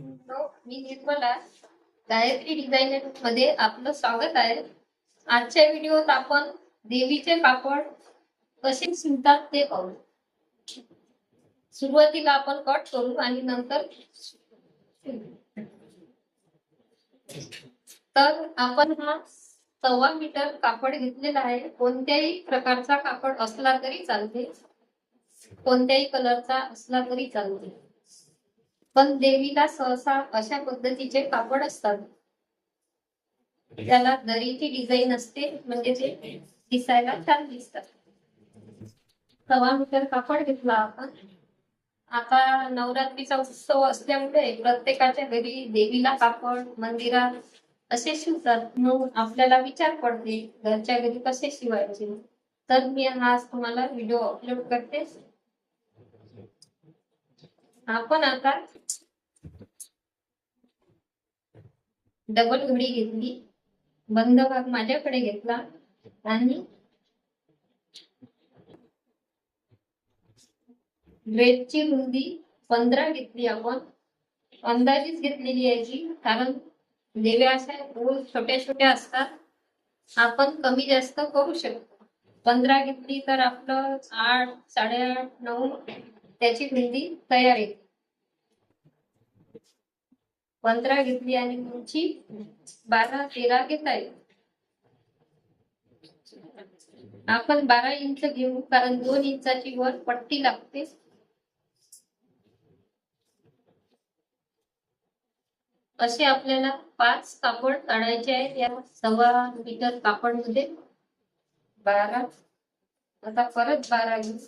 मी निर्मला गायत्री डिझायनरमध्ये आपलं स्वागत आहे. आजच्या व्हिडिओत आपण देवीचे कापड कसे शिवतात ते पाहू. सुरुवातीला आपण कट करू आणि नंतर तर आपण हा सव्वा मीटर कापड घेतलेला आहे. कोणत्याही प्रकारचा कापड असला तरी चालते. कोणत्याही कलरचा असला तरी चालते. पण देवीला सहसा अशा पद्धतीचे कापड असतात. त्याला दरीची डिझाईन असते म्हणजे ते दिसायला छान दिसतात. सव्वा मीटर कापड घेतला आपण. आता नवरात्रीचा उत्सव असल्यामुळे प्रत्येकाच्या घरी देवीला कापड मंदिरात असे शिवतात. म्हणून आपल्याला विचार पडते घरच्या घरी कसे शिवायचे? तर मी हा आज तुम्हाला व्हिडिओ अपलोड करते. आपण आता डबल घडी घेतली. बंद भाग माझ्याकडे घेतला आणि ब्रेडची रुंदी पंधरा घेतली आपण. अंदाजीच घेतलेली आहे जी कारण देव्या अशा रोज छोट्या छोट्या असतात. आपण कमी जास्त करू शकतो. पंधरा घेतली तर आपलं आठ साडेआठ नऊ त्याची रुंदी तयार येते. पंधरा घेतली आणि उंची बारा तेरा घेता येईल. आपण बारा इंच घेऊ कारण दोन इंचाची वर पट्टी लागते. असे आपल्याला पाच कापड काढायचे आहेत. या सव्वा मीटर कापडमध्ये बारा. आता परत बारा घेऊ.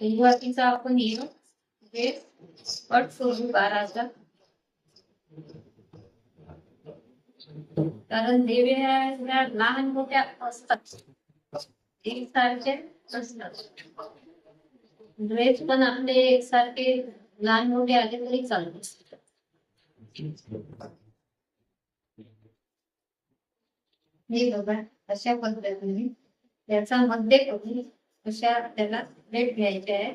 सुरुवातीचा आपण येऊ. ड्रेस कट सोडू बाराचा. कारण देवे ह्या लहान मोठ्या असतात. एकसारखे नसतात ड्रेस पण आपले एकसारखे लहान मोठे आले तरी चालत हे बघा अशा पद्धतीने त्याचा मध्य करून अशा त्याला प्लेट घ्यायचे आहे.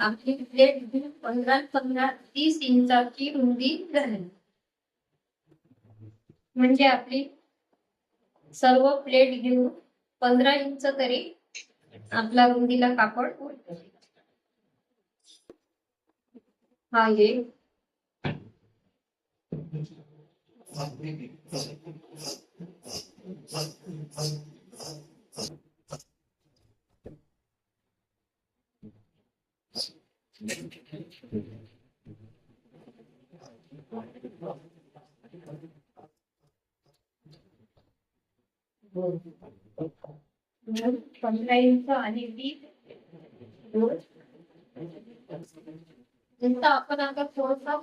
आपली प्लेट घेऊन पंधरा पंधरा तीस इंचाची रुंदी झाली. म्हणजे आपली सर्व प्लेट घेऊन पंधरा इंच तरी आपला रुंदीला कापड हा हा येईल पंधरा इंच आणि वीस दोन नंतर आपण आता थोडसा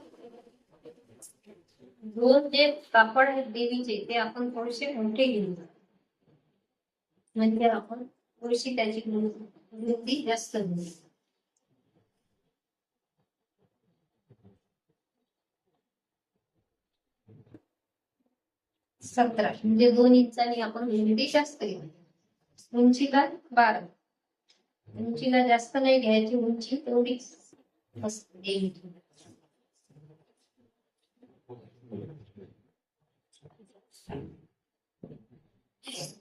दोन जे कापड आहेत देवीचे ते आपण थोडेसे मोठे घेऊन म्हणजे आपण थोडीशी त्याची वृद्धी जास्त घेऊ सतरा. म्हणजे दोन इंचांनी आपण रुंदी जास्त घेऊ उंचीला बारा. उंचीला जास्त नाही घ्यायची उंची तेवढीच असते. देवीची Thank you.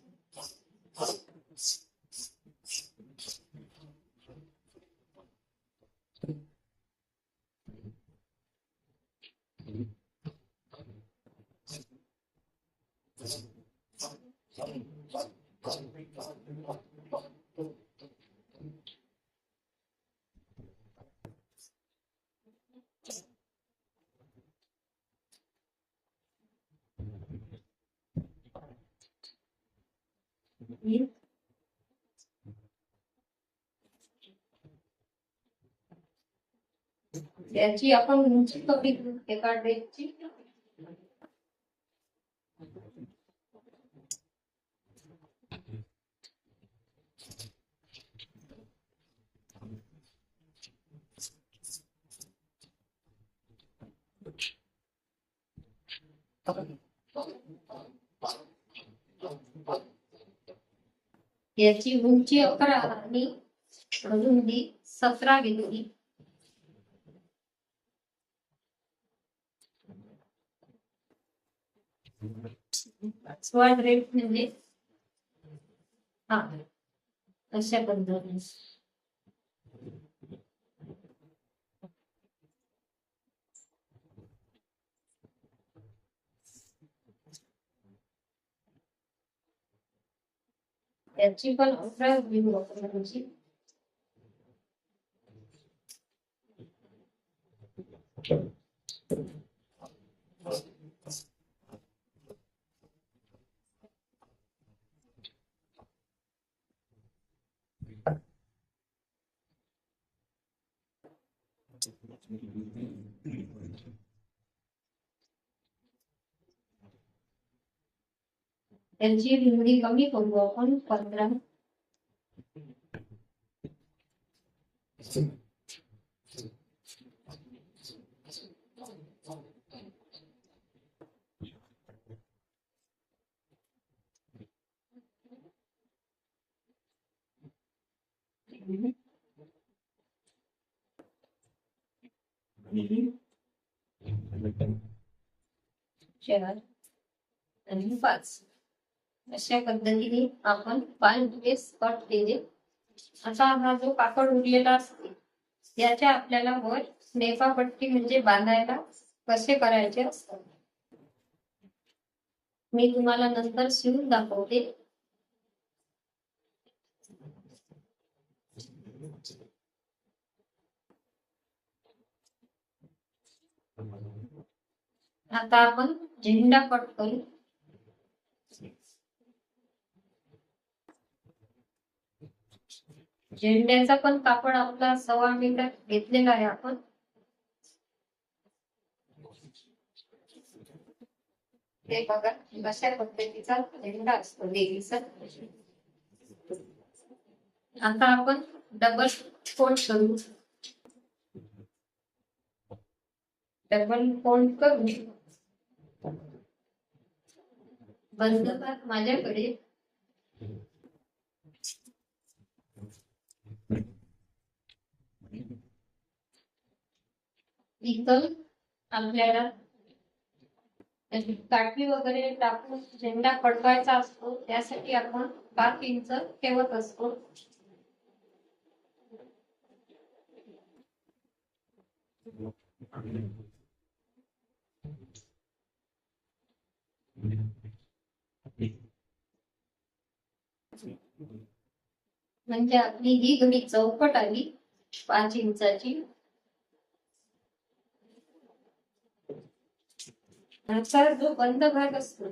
याची आपण उंची कमी एका डेटची याची उंची अकरा आणि रुंदी सतरा घेतली 200 minutes. Ah, a second bonus. The chicken ultra will open the रुंदी कमी करू आपण पंधरा चार आणि पाच अशा पद्धतीने आपण पाच दिवस कट केले. आता हा जो कापड उरलेला असते याच्या आपल्याला वर नेफापट्टी म्हणजे बांधायला कसे करायचे असतात? मी तुम्हाला नंतर शिवून दाखवते. आता आपण झेंडा कट करू. झेंड्याचा पण कापड आपला सव्वा मीटर घेतलेला आहे आपण. ते बघा कशा पद्धतीचा झेंडा असतो देवीचा आता आपण डबल फोल्ड करू. डबल फोल्ड करू. बंद माझ्याकडे. इथं आपल्याला म्हणजे काठी वगैरे टाकून झेंडा फडकायचा असतो त्यासाठी आपण पाच इंच ठेवत असतो. म्हणजे आपली ही घडी चौकट आली पाच इंचाची. ह्याचा जो बंद भाग असतो.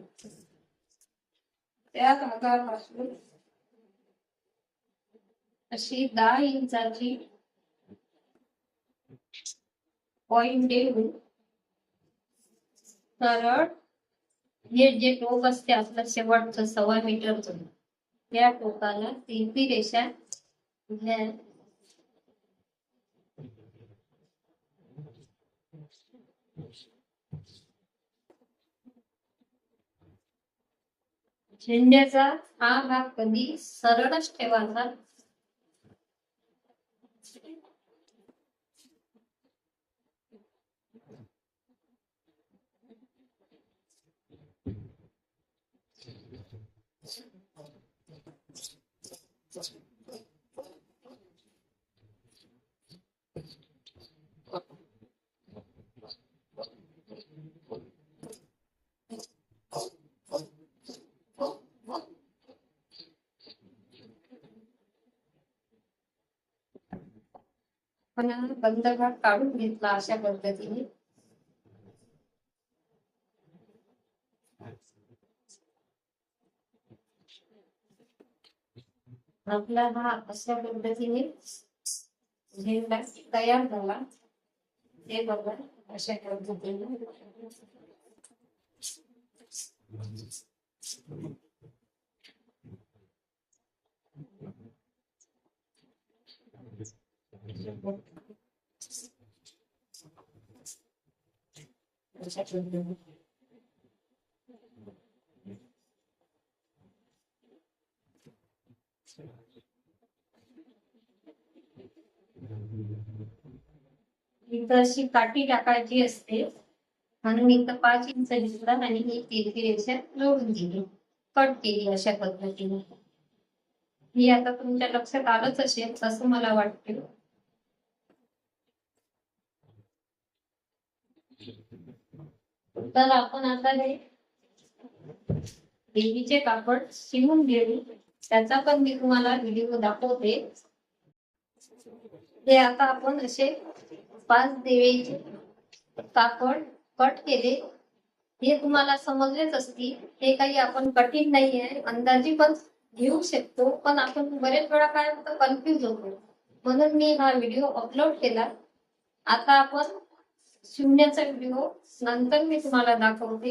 त्या भागापासून अशी दहा इंचाची पॉइंट देऊन सरळ हे जे टोक असते आपलं शेवटचं सव्वा मीटरचं त्या टोकाला तिरपी रेषा झेंड्याचा हा भाग कधी सरळच ठेवायचा. पण बंद भाग काढून घेतला अशा पद्धतीने. आपला हा अशा पद्धतीने झेंडा तयार झाला. हे बघा अशा पद्धतीने. इथं अशी काठी टाकायची असते. म्हणून तर पाच इंच घेतला आणि ही तिरकी रेषा जोडून दिली. कट केली अशा पद्धतीने. ही आता तुमच्या लक्षात आलंच असेल असं मला वाटतं. तर आपण आता हे देवीचे कापड शिवून घेऊ. त्याचा पण मी तुम्हाला व्हिडिओ दाखवते. हे आता आपण असे पाच देवीचे कापड कट केले. हे तुम्हाला समजलेच असतील. हे काही आपण कठीण नाही आहे अंदाजी पण घेऊ शकतो. पण आपण बरेच वेळा काय कन्फ्यूज कन्फ्युज होतो. म्हणून मी हा व्हिडिओ अपलोड केला. आता आपण शून्याचा व्हिडिओ नंतर मी तुम्हाला दाखवते.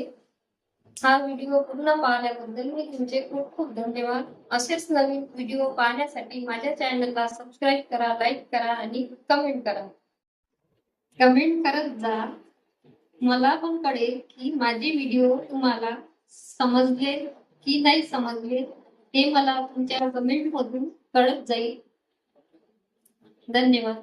हा व्हिडिओ पूर्ण पाहण्याबद्दल मी तुमचे खूप खूप धन्यवाद. असेच नवीन व्हिडिओ पाहण्यासाठी माझ्या चॅनलला सबस्क्राईब करा लाईक करा आणि कमेंट करा. कमेंट करत जा. मला पण कळेल की माझे व्हिडिओ तुम्हाला समजले की नाही समजले हे मला तुमच्या कमेंट मधून कळत जाईल. धन्यवाद.